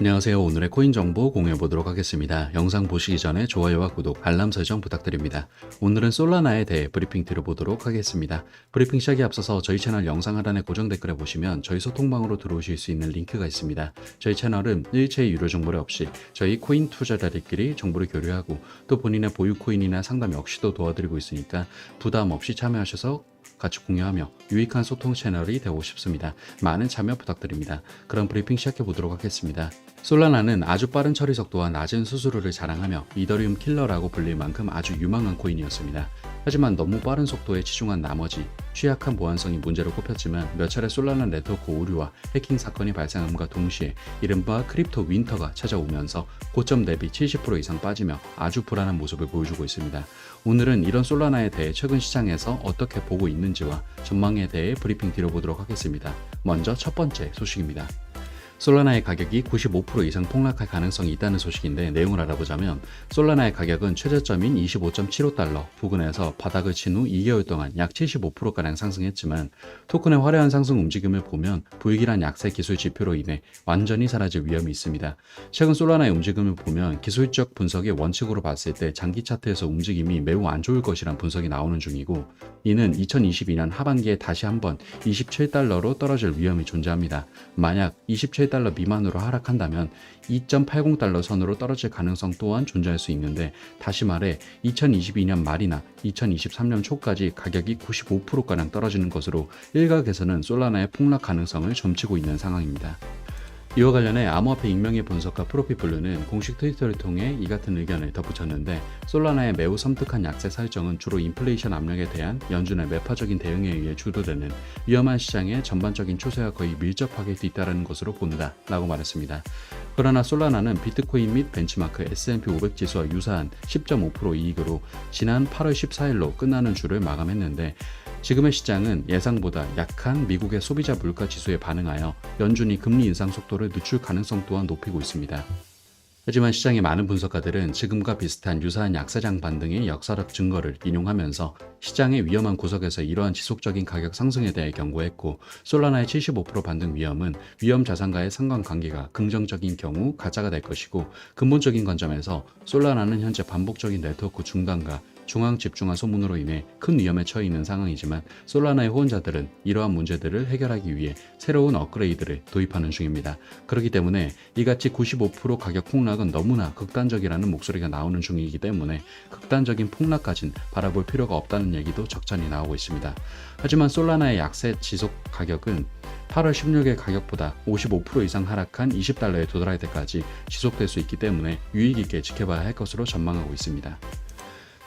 안녕하세요. 오늘의 코인 정보 공유해 보도록 하겠습니다. 영상 보시기 전에 좋아요와 구독, 알람 설정 부탁드립니다. 오늘은 솔라나에 대해 브리핑 드려보도록 하겠습니다. 브리핑 시작에 앞서서 저희 채널 영상 하단의 고정 댓글에 보시면 저희 소통방으로 들어오실 수 있는 링크가 있습니다. 저희 채널은 일체의 유료 정보를 없이 저희 코인 투자자들끼리 정보를 교류하고 또 본인의 보유 코인이나 상담 역시도 도와드리고 있으니까 부담 없이 참여하셔서 같이 공유하며 유익한 소통 채널이 되고 싶습니다. 많은 참여 부탁드립니다. 그럼 브리핑 시작해 보도록 하겠습니다. 솔라나는 아주 빠른 처리 속도와 낮은 수수료를 자랑하며 이더리움 킬러라고 불릴 만큼 아주 유망한 코인이었습니다. 하지만 너무 빠른 속도에 치중한 나머지 취약한 보안성이 문제로 꼽혔지만 몇 차례 솔라나 네트워크 오류와 해킹 사건이 발생함과 동시에 이른바 크립토 윈터가 찾아오면서 고점 대비 70% 이상 빠지며 아주 불안한 모습을 보여주고 있습니다. 오늘은 이런 솔라나에 대해 최근 시장에서 어떻게 보고 있는지와 전망에 대해 브리핑 드려보도록 하겠습니다. 먼저 첫 번째 소식입니다. 솔라나의 가격이 95% 이상 폭락할 가능성이 있다는 소식인데 내용을 알아보자면 솔라나의 가격은 최저점인 25.75달러 부근에서 바닥을 친 후 2개월 동안 약 75%가량 상승했지만 토큰의 화려한 상승 움직임을 보면 불길한 약세 기술 지표로 인해 완전히 사라질 위험이 있습니다. 최근 솔라나의 움직임을 보면 기술적 분석의 원칙으로 봤을 때 장기 차트에서 움직임이 매우 안 좋을 것이란 분석이 나오는 중이고 이는 2022년 하반기에 다시 한번 27달러로 떨어질 위험이 존재합니다. 만약 27 달러 미만으로 하락한다면 2.80달러 선으로 떨어질 가능성 또한 존재할 수 있는데 다시 말해 2022년 말이나 2023년 초까지 가격이 95%가량 떨어지는 것으로 일각에서는 솔라나의 폭락 가능성을 점치고 있는 상황입니다. 이와 관련해 암호화폐 익명의 분석가 프로피블루는 공식 트위터를 통해 이 같은 의견을 덧붙였는데 솔라나의 매우 섬뜩한 약세 설정은 주로 인플레이션 압력에 대한 연준의 매파적인 대응에 의해 주도되는 위험한 시장의 전반적인 추세와 거의 밀접하게 뒤따르는 것으로 본다 라고 말했습니다. 그러나 솔라나는 비트코인 및 벤치마크 S&P 500 지수와 유사한 10.5% 이익으로 지난 8월 14일로 끝나는 주를 마감했는데 지금의 시장은 예상보다 약한 미국의 소비자 물가 지수에 반응하여 연준이 금리 인상 속도를 늦출 가능성 또한 높이고 있습니다. 하지만 시장의 많은 분석가들은 지금과 비슷한 유사한 약세장 반등의 역사적 증거를 인용하면서 시장의 위험한 구석에서 이러한 지속적인 가격 상승에 대해 경고했고 솔라나의 75% 반등 위험은 위험 자산과의 상관관계가 긍정적인 경우 가짜가 될 것이고 근본적인 관점에서 솔라나는 현재 반복적인 네트워크 중단과 중앙 집중화 소문으로 인해 큰 위험에 처해 있는 상황이지만 솔라나의 후원자들은 이러한 문제들을 해결하기 위해 새로운 업그레이드를 도입하는 중입니다. 그렇기 때문에 이같이 95% 가격 폭락은 너무나 극단적이라는 목소리가 나오는 중이기 때문에 극단적인 폭락까진 바라볼 필요가 없다는 얘기도 적잖이 나오고 있습니다. 하지만 솔라나의 약세 지속 가격은 8월 16일 가격보다 55% 이상 하락한 20달러에 도달할 때까지 지속될 수 있기 때문에 유익 있게 지켜봐야 할 것으로 전망하고 있습니다.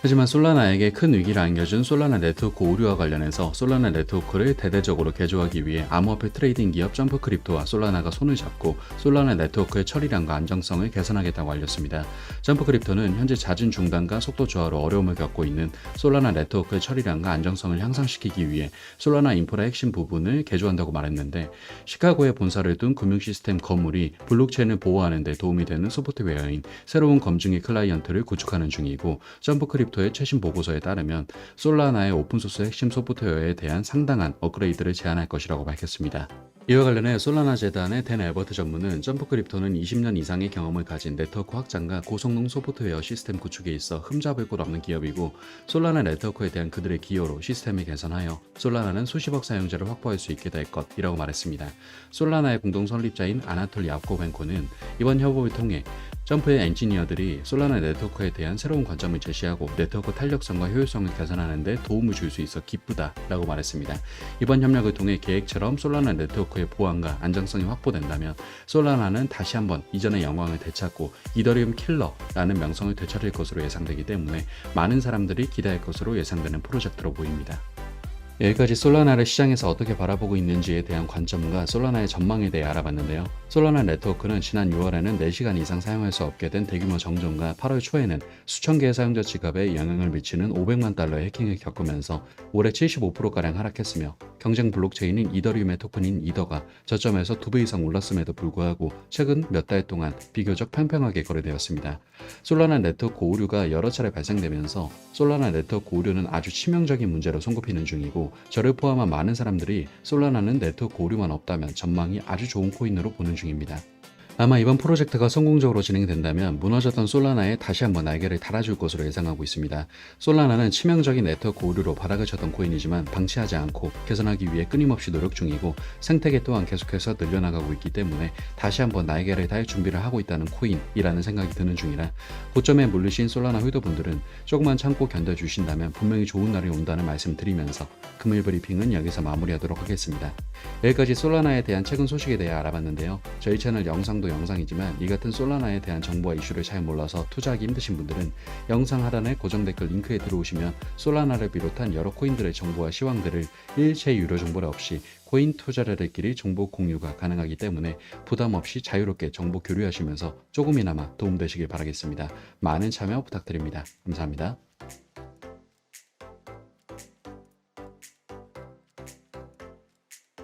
하지만 솔라나에게 큰 위기를 안겨준 솔라나 네트워크 오류와 관련해서 솔라나 네트워크를 대대적으로 개조하기 위해 암호화폐 트레이딩 기업 점프 크립토와 솔라나가 손을 잡고 솔라나 네트워크의 처리량과 안정성을 개선하겠다고 알렸습니다. 점프 크립토는 현재 잦은 중단과 속도 저하로 어려움을 겪고 있는 솔라나 네트워크의 처리량과 안정성을 향상시키기 위해 솔라나 인프라 핵심 부분을 개조한다고 말했는데 시카고에 본사를 둔 금융 시스템 건물이 블록체인을 보호하는 데 도움이 되는 소프트웨어인 새로운 검증의 클라이언트를 구축하는 중이고 점프 크립 토 크립토의 최신 보고서에 따르면 솔라나의 오픈소스 핵심 소프트웨어에 대한 상당한 업그레이드를 제안할 것이라고 밝혔습니다. 이와 관련해 솔라나 재단의 댄 에버트 전문은 점프 크립토는 20년 이상의 경험을 가진 네트워크 확장과 고성능 소프트웨어 시스템 구축에 있어 흠잡을 곳 없는 기업이고 솔라나 네트워크에 대한 그들의 기여로 시스템을 개선하여 솔라나는 수십억 사용자를 확보할 수 있게 될 것이라고 말했습니다. 솔라나의 공동 설립자인 아나톨 야코벤코는 이번 협업을 통해 점프의 엔지니어들이 솔라나 네트워크에 대한 새로운 관점을 제시하고 네트워크 탄력성과 효율성을 개선하는 데 도움을 줄 수 있어 기쁘다 라고 말했습니다. 이번 협력을 통해 계획처럼 솔라나 네트워크의 보안과 안정성이 확보된다면 솔라나는 다시 한번 이전의 영광을 되찾고 이더리움 킬러라는 명성을 되찾을 것으로 예상되기 때문에 많은 사람들이 기대할 것으로 예상되는 프로젝트로 보입니다. 여기까지 솔라나를 시장에서 어떻게 바라보고 있는지에 대한 관점과 솔라나의 전망에 대해 알아봤는데요. 솔라나 네트워크는 지난 6월에는 4시간 이상 사용할 수 없게 된 대규모 정전과 8월 초에는 수천 개의 사용자 지갑에 영향을 미치는 500만 달러의 해킹을 겪으면서 올해 75%가량 하락했으며 경쟁 블록체인인 이더리움의 토큰인 이더가 저점에서 2배 이상 올랐음에도 불구하고 최근 몇 달 동안 비교적 평평하게 거래되었습니다. 솔라나 네트워크 오류가 여러 차례 발생되면서 솔라나 네트워크 오류는 아주 치명적인 문제로 손꼽히는 중이고 저를 포함한 많은 사람들이 솔라나는 네트워크 오류만 없다면 전망이 아주 좋은 코인으로 보는 중입니다. 아마 이번 프로젝트가 성공적으로 진행된다면 무너졌던 솔라나에 다시 한번 날개를 달아줄 것으로 예상하고 있습니다. 솔라나는 치명적인 네트워크 오류로 바닥을 쳤던 코인이지만 방치하지 않고 개선하기 위해 끊임없이 노력 중이고 생태계 또한 계속해서 늘려나가고 있기 때문에 다시 한번 날개를 달 준비를 하고 있다는 코인이라는 생각이 드는 중이라 고점에 물리신 솔라나 홀더분들은 조금만 참고 견뎌주신다면 분명히 좋은 날이 온다는 말씀 드리면서 금일 브리핑은 여기서 마무리하도록 하겠습니다. 여기까지 솔라나에 대한 최근 소식에 대해 알아봤는데요. 저희 채널 영상도 영상이지만 이 같은 솔라나에 대한 정보와 이슈를 잘 몰라서 투자하기 힘드신 분들은 영상 하단의 고정 댓글 링크에 들어오시면 솔라나를 비롯한 여러 코인들의 정보와 시황들을 일체 유료 정보를 없이 코인 투자자들끼리 정보 공유가 가능하기 때문에 부담 없이 자유롭게 정보 교류하시면서 조금이나마 도움되시길 바라겠습니다. 많은 참여 부탁드립니다. 감사합니다.